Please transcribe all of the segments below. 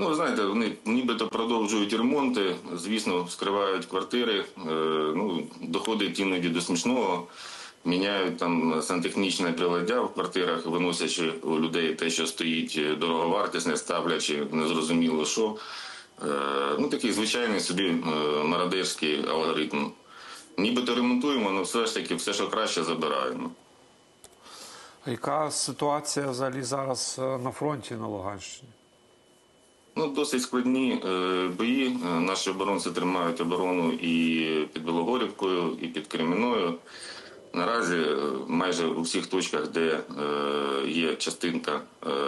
Ну, знаєте, вони нібито продовжують ремонти, звісно, скривають квартири. Е, ну, доходить іноді до смішного. Міняють там сантехнічне приладдя в квартирах, виносячи у людей те, що стоїть е, дороговартісне, ставлячи незрозуміло що. Е, ну, такий звичайний собі мародерський алгоритм. Нібито ремонтуємо, але все ж таки все, що краще, забираємо. Яка ситуація взагалі зараз на фронті на Луганщині? Ну, досить складні е, бої. Е, Наші оборонці тримають оборону і під Білогорівкою, і під Креміною. Наразі е, майже у всіх точках, де є частинка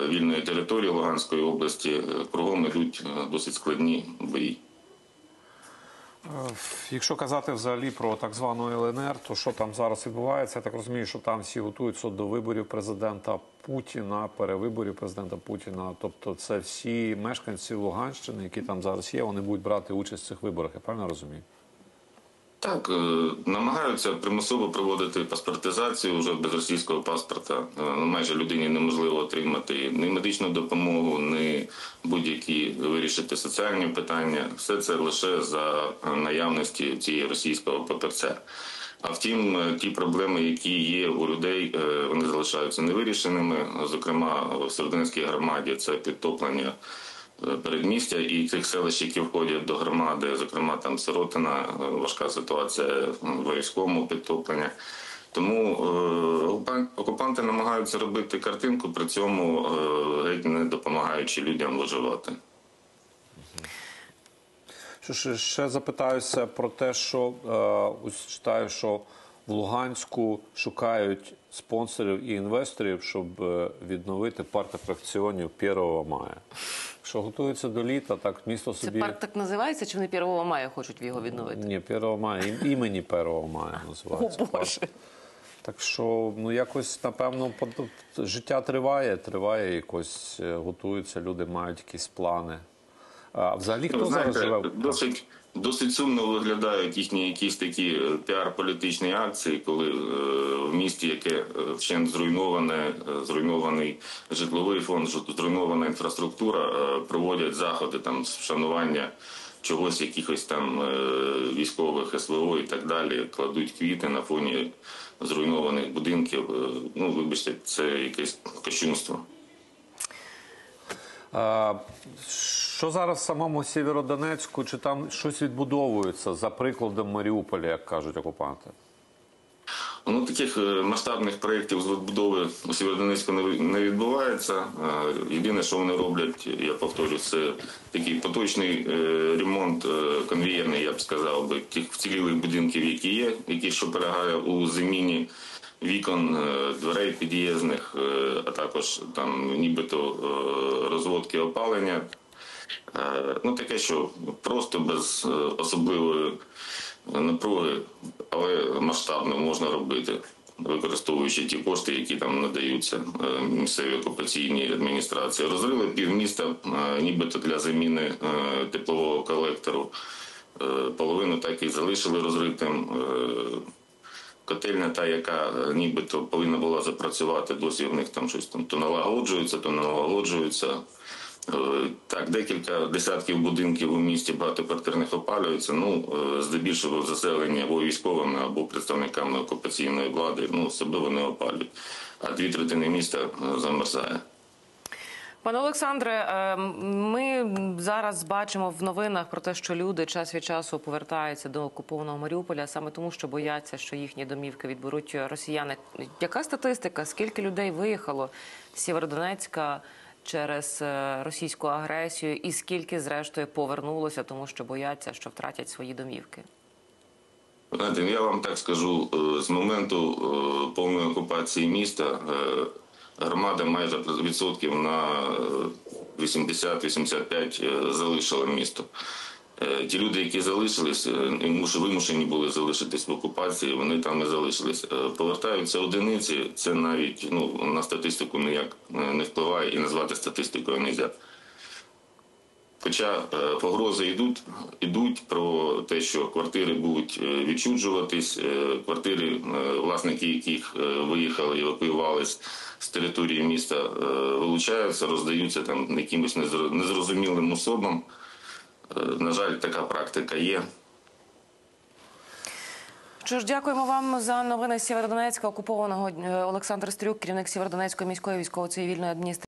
вільної території Луганської області, кругом йдуть досить складні бої. Якщо казати взагалі про так звану ЛНР, то що там зараз відбувається? Я так розумію, що там всі готуються до виборів президента Путіна, перевиборів президента Путіна. Тобто, це всі мешканці Луганщини, які там зараз є, вони будуть брати участь в цих виборах. Я правильно розумію? Так, е, намагаються примусово проводити паспортизацію вже без російського паспорта. Е, ну, Майже людині неможливо отримати ні медичну допомогу, ні будь-які вирішити соціальні питання. Все це лише за наявності цієї російського папірця. А втім, е, ті проблеми, які є у людей, е, вони залишаються невирішеними. Зокрема, в Серединській громаді це підтоплення е, передмістя і тих селищ, які входять до громади, зокрема там Сиротина, важка ситуація в військовому підтоплення. Тому е, окупанти намагаються робити картинку, при цьому е, геть не допомагаючи людям виживати. Що ж ще запитаюся про те, що е, ось читаю, що в Луганську шукають спонсорів і інвесторів, щоб е, відновити парк атракціонів 1 мая. Що готується до літа, так місто Це собі парк так називається, чи вони 1 мая хочуть його відновити? ні, 1 мая імені 1 мая називається. О Боже. Так що ну якось напевно життя триває, триває якось е, готуються, люди мають якісь плани. А взагалі хто Ну, зараз живе? досить, досить сумно виглядають їхні якісь такі е, піар-політичні акції, коли е, в місті, яке е, зруйноване, е, зруйнований житловий фонд, зруйнована інфраструктура, е, проводять заходи там з вшанування чогось, якихось там військових СВО і так далі, кладуть квіти на фоні зруйнованих будинків. Ну, вибачте, це якесь кощунство. А, що зараз в самому Сєвєродонецьку? Чи там щось відбудовується за прикладом Маріуполя, як кажуть окупанти? Ну, таких е, масштабних проєктів з відбудови у Сєвєродонецьку не відбувається. Е, Єдине, що вони роблять, я повторю, це такий поточний е, ремонт конвієрний, я б сказав би, тих вцілілих будинків, які є, які що полягає у заміні вікон, дверей під'їзних, а також там нібито розводки опалення. Е, Ну, таке, що просто без е, особливої напруги, але масштабно можна робити, використовуючи ті кошти, які там надаються е, місцевій окупаційній адміністрації. Розрили півміста, е, нібито для заміни е, теплового колектору. Е, Половину так і залишили розритим. Е, Котельня та, яка е, нібито повинна була запрацювати, досі в них там щось там то налагоджується, то не налагоджується. Е, Так, декілька десятків будинків у місті багатоквартирних опалюються. Ну, е, здебільшого заселення або військовими, або представниками окупаційної влади, ну, себе вони опалюють. А дві третини міста е, замерзає. Пане Олександре, ми зараз бачимо в новинах про те, що люди час від часу повертаються до окупованого Маріуполя саме тому, що бояться, що їхні домівки відберуть росіяни. Яка статистика? Скільки людей виїхало з Сєвєродонецька через е, російську агресію, і скільки зрештою повернулося, тому що бояться, що втратять свої домівки? Надін, я вам так скажу, е, з моменту е, повної окупації міста громада майже відсотків на е, 80-85 е, залишила місто. Е, Ті люди, які залишились, е, вимушені були залишитись в окупації, вони там і залишились. Е, Повертаються одиниці, це навіть ну, на статистику ніяк не впливає і назвати статистикою не можна. Хоча погрози йдуть, йдуть про те, що квартири будуть відчуджуватись, квартири, власники яких виїхали, евакуювались з території міста, вилучаються, роздаються там якимось незро- незрозумілим особам. Е, На жаль, така практика є. Що ж, дякуємо вам за новини з Сєвєродонецька, окупованого Е, Олександр Стрюк, керівник Сєвєродонецької міської військово-цивільної адміністрації.